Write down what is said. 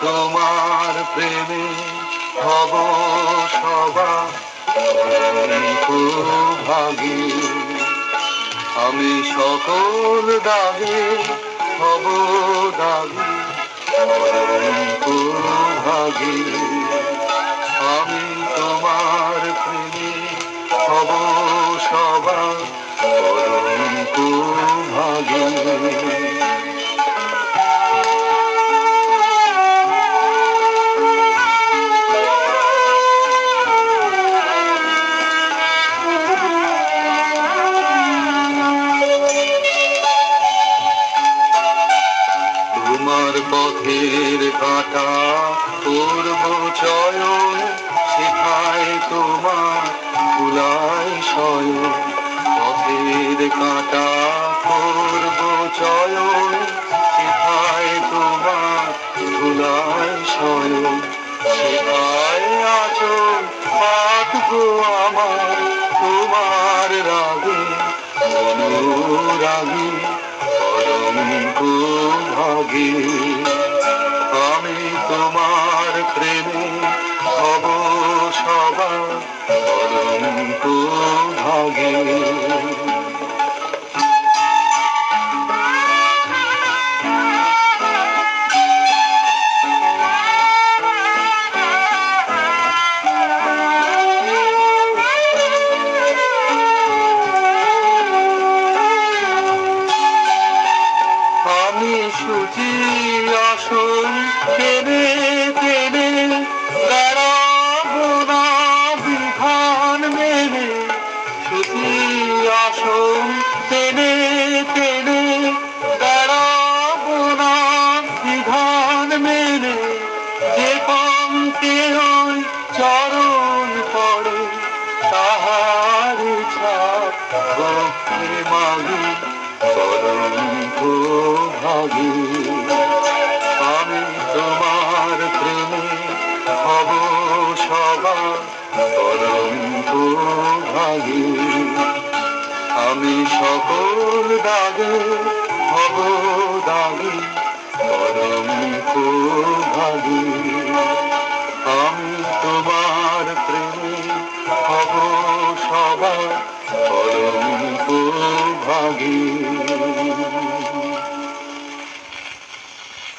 তোমার প্রেমে হব সবা ভাগী আমি সকল দাগে হব দাগি ভাগী আমি তোমার প্রেমে হব সবা তোমার পথের কাটা, পূর্ব চয়ন, শেখায় তোমার কুলায় শয়ন। পথের কাটা, পূর্ব চয়ন, শেখায় তোমার কুলায় শয়ন। শেখায় আছো পাত গো আমার, তোমার রাগে, অনুরাগী। ভাগে। আমি তোমার প্রেমে হব সবা ভাগে। আসন টেনে টেনে দাঁড়াবো না বিধান মেনে। সুচি আসন টেনে দাঁড়াবো না বিধান মেনে। যে পঙ্কে ওই চরণ পড়ে, তাহার ছাপ কলঙ্ক ভাগি। কলঙ্ক ভাগি আমি সকল দাগে হব দাগি কলঙ্ক ভাগি আমি তোমার প্রেমে হব সবার কলঙ্ক ভাগী